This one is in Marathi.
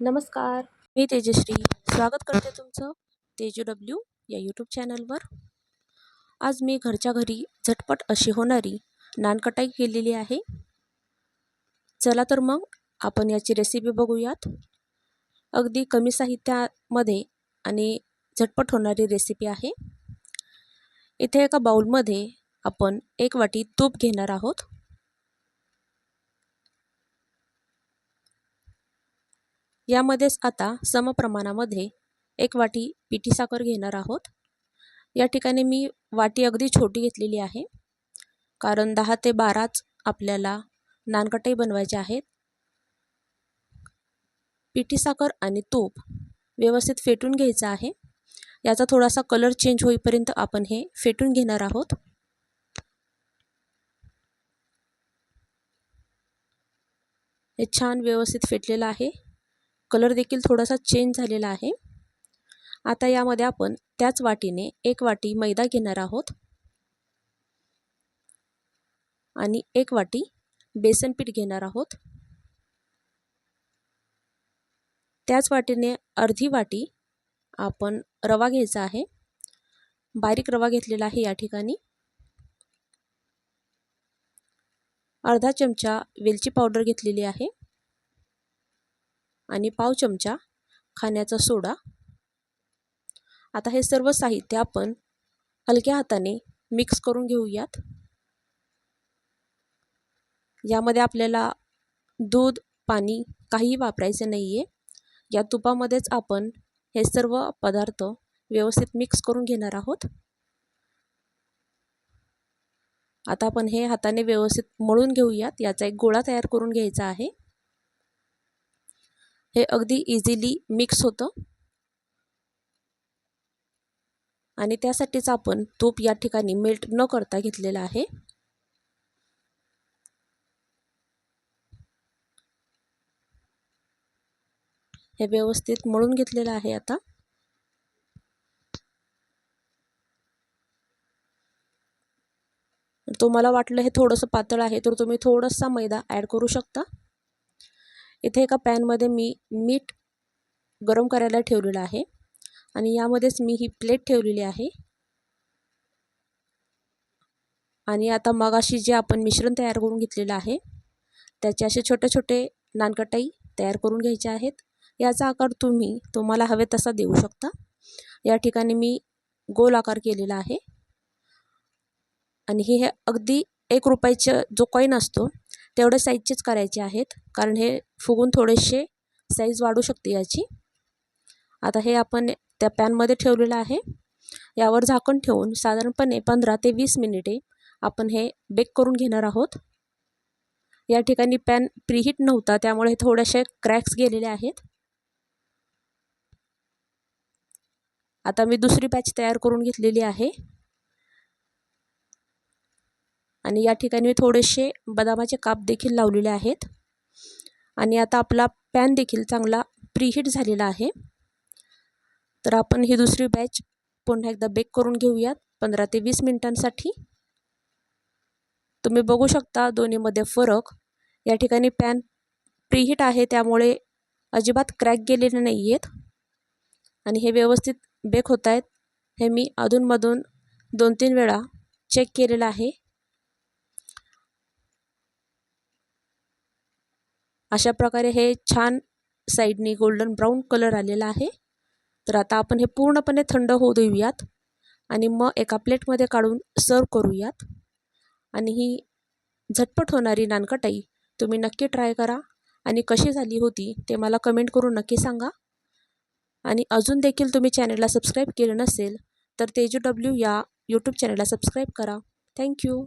नमस्कार. मी तेजश्री. स्वागत करते तुमचं तेजू डब्ल्यू या यूट्यूब चॅनलवर आज मी घरच्या घरी झटपट अशी होणारी नानकटाई केलेली आहे. चला तर मग आपण याची रेसिपी बघूयात. अगदी कमी साहित्यामध्ये आणि झटपट होणारी रेसिपी आहे. इथे एका बाऊलमध्ये आपण एक वाटी तूप घेणार आहोत. यामध्येच आता समप्रमाणामध्ये एक वाटी पिठी साखर घेणार आहोत. या ठिकाणी मी वाटी अगदी छोटी घेतलेली आहे. कारण दहा ते बाराच आपल्याला नानकटही बनवायचे आहेत. पिठी साखर आणि तूप व्यवस्थित फेटून घ्यायचं आहे. याचा थोडासा कलर चेंज होईपर्यंत आपण हे फेटून घेणार आहोत. हे छान व्यवस्थित फेटलेलं आहे. कलर देखील थोडासा चेंज झालेला आहे. आता यामध्ये आपण त्याच वाटीने एक वाटी मैदा घेणार आहोत. आणि एक वाटी बेसन पीठ घेणार आहोत. त्याच वाटीने अर्धी वाटी आपण रवा घ्यायचा आहे. बारीक रवा घेतलेला आहे या ठिकाणी. अर्धा चमचा वेलची पावडर घेतलेली आहे. आणि पाव चमचा खाण्याचा सोडा. आता हे सर्व साहित्य आपण हलक्या हाताने मिक्स करून घेऊयात. यामध्ये आपल्याला दूध पाणी काही वापरायचं नाही आहे या तुपामध्येच आपण हे सर्व पदार्थ व्यवस्थित मिक्स करून घेणार आहोत. आता आपण हे हाताने व्यवस्थित मळून घेऊयात. याचा एक गोळा तयार करून घ्यायचा आहे. हे अगदी इझिली मिक्स होतं. आणि त्यासाठीच आपण तूप या ठिकाणी मेल्ट न करता घेतलेलं आहे. हे व्यवस्थित मळून घेतलेलं आहे आता. तुम्हाला वाटलं हे थोडंसं पातळ आहे तर तुम्ही थोडासा मैदा ॲड करू शकता. इथे एका पॅनमध्ये मी मीठ गरम करायला ठेवलेलं आहे. आणि यामध्येच मी ही प्लेट ठेवलेली आहे. आणि आता मगाशी जे आपण मिश्रण तयार करून घेतलेलं आहे त्याचे असे छोटे छोटे नानकटाई तयार करून घ्यायचे आहेत. याचा आकार तुम्ही तुम्हाला हवे तसा देऊ शकता. या ठिकाणी मी गोल आकार केलेला आहे. आणि हे अगदी एक रुपयाचं जो कॉईन असतो तेवढ्या साईजचेच करायचे आहेत. कारण हे फुगून थोडेसे साईज वाढू शकते याची. आता हे आपण त्या पॅनमध्ये ठेवलेलं आहे. यावर झाकण ठेवून साधारणपणे पंधरा ते वीस मिनिटे आपण हे बेक करून घेणार आहोत. या ठिकाणी पॅन प्रीहीट नव्हता त्यामुळे हे थोडेसे क्रॅक्स गेलेले आहेत. आता मी दुसरी बॅच तयार करून घेतलेली आहे. आणि या ठिकाणी मी थोडेसे बदामाचे काप देखील लावलेले आहेत. आणि आता आपला पॅन देखील चांगला प्रीहीट झालेला आहे. तर आपण ही दुसरी बॅच पुन्हा एकदा बेक करून घेऊयात. पंधरा ते वीस मिनिटांसाठी. तुम्ही बघू शकता दोन्हीमध्ये फरक. या ठिकाणी पॅन प्रीहीट आहे त्यामुळे अजिबात क्रॅक गेलेले नाही आहेत आणि हे व्यवस्थित बेक होत आहेत. हे मी अधूनमधून दोन तीन वेळा चेक केलेलं आहे. अशा प्रकारे हे छान साईडनी गोल्डन ब्राऊन कलर आलेला आहे. तर आता आपण हे पूर्णपणे थंड होऊ देऊयात आणि मग एका प्लेटमध्ये काढून सर्व करूयात. आणि ही झटपट होणारी नानकटाई तुम्ही नक्की ट्राय करा आणि कशी झाली होती ते मला कमेंट करून नक्की सांगा. आणि अजून देखील तुम्ही चॅनलला सबस्क्राईब केलं नसेल तर तेजू डब्ल्यू या यूट्यूब चॅनलला सबस्क्राईब करा. Thank you